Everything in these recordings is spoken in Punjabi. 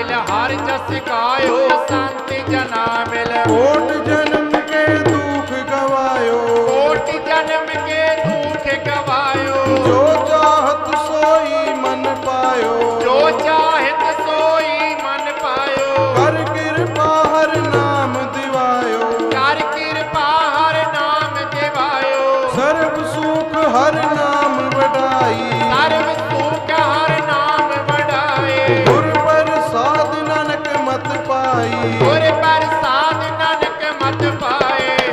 ਮਿਲ ਹਰ ਜਸ ਗਾਇਓ ਸੰਤ ਜਨਾ ਮਿਲ। ਕੋਟ ਜਨਮ ਕੇ ਦੁਖ ਗਵਾਇਓ। ਕੋਟ ਜਨਮ ਕੇ ਦੁਖ ਗਵਾਇਓ। ਜੋ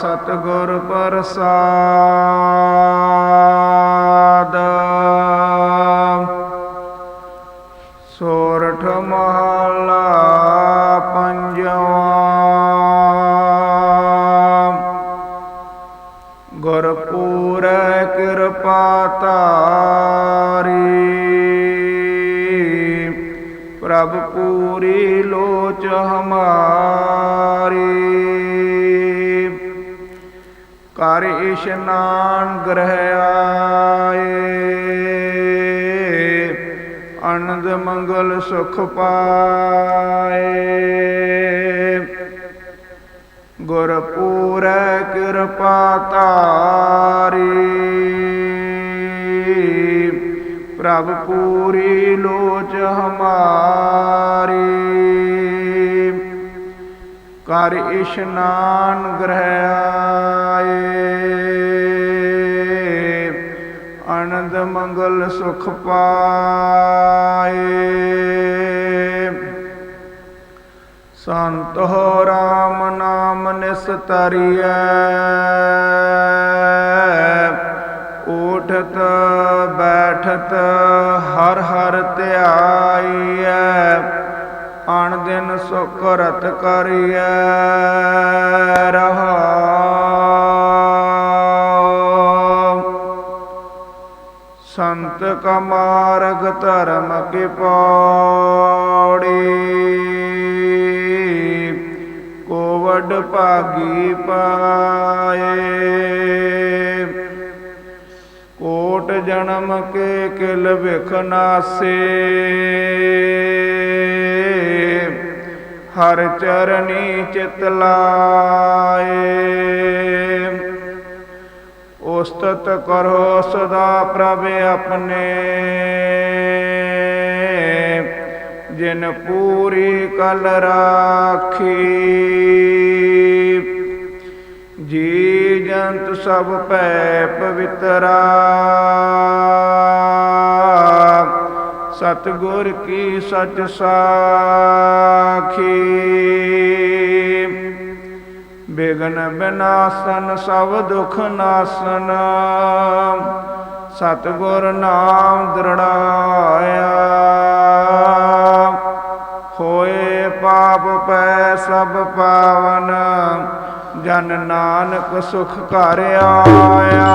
ਸਤਗੁਰ ਪ੍ਰਸਾਦ। ਸੋਰਠ ਮਹਲਾ ਪੰਜਵਾ। ਗੁਰਪੂਰੈ ਕਿਰਪਾ ਤਾਰੀ ਪ੍ਰਭ ਪੂਰੀ ਲੋਚ ਹਮਾਰੀ। ਕਰ ਇਸ਼ਨਾਨ ਗ੍ਰਹਿ ਆਏ। ਅਨੰਦ ਮੰਗਲ ਸੁਖ ਪਾਏ। ਗੁਰਪੂਰੈ ਕਿਰਪਾ ਤਾਰੀ ਪ੍ਰਭ ਪੂਰੀ ਲੋਚ ਹਮਾਰੀ। ਕਰ ਇਸ਼ਨਾਨ ਗ੍ਰਹਿ ਆਏ ਅਨੰਦ ਮੰਗਲ ਸੁਖ ਪਾਏ। ਸੰਤ ਹੋ ਰਾਮ ਨਾਮ ਨਿਸਤਰੀਐ ਉਠਤ ਬੈਠਤ ਹਰ ਹਰ ਧਿਆਈਐ। ਆਣ ਦਿਨ ਸੁਖ ਰਤ ਕਰੀਐ ਰਹਾ ਸੰਤ ਕਾ ਮਾਰਗ ਧਰਮ ਕੀ ਪੌੜੀ ਕੋਵਡ ਭਾਗੀ ਪਾਏ। ਕੋਟ ਜਨਮ ਕੇ ਕਿਲ ਵਿਖ ਨਾਸੇ। ਹਰ ਚਰਨੀ ਚਿਤ ਲਾਏ। ਉਸਤਤ ਕਰੋ ਸਦਾ ਪ੍ਰਭ ਆਪਣੇ। ਜਿਨ ਪੂਰੀ ਕਲ ਰਾਖੀ। ਜੀ ਜੰਤ ਸਭ ਭੈ ਪਵਿੱਤਰਾ। ਸਤਗੁਰ ਕੀ ਸਚ ਸਾਖੀ। ਬਿਗਨ ਬਿਨਾਸਨ, ਸਭ ਦੁਖ ਨਾਸਨ। ਸਤਗੁਰ ਨਾਮ ਦ੍ਰਿੜਾਇਆ। ਹੋਏ ਪਾਪ ਪੈ ਸਭ ਪਾਵਨ, ਜਨ ਨਾਨਕ ਸੁਖ ਘਰ ਆਇਆ।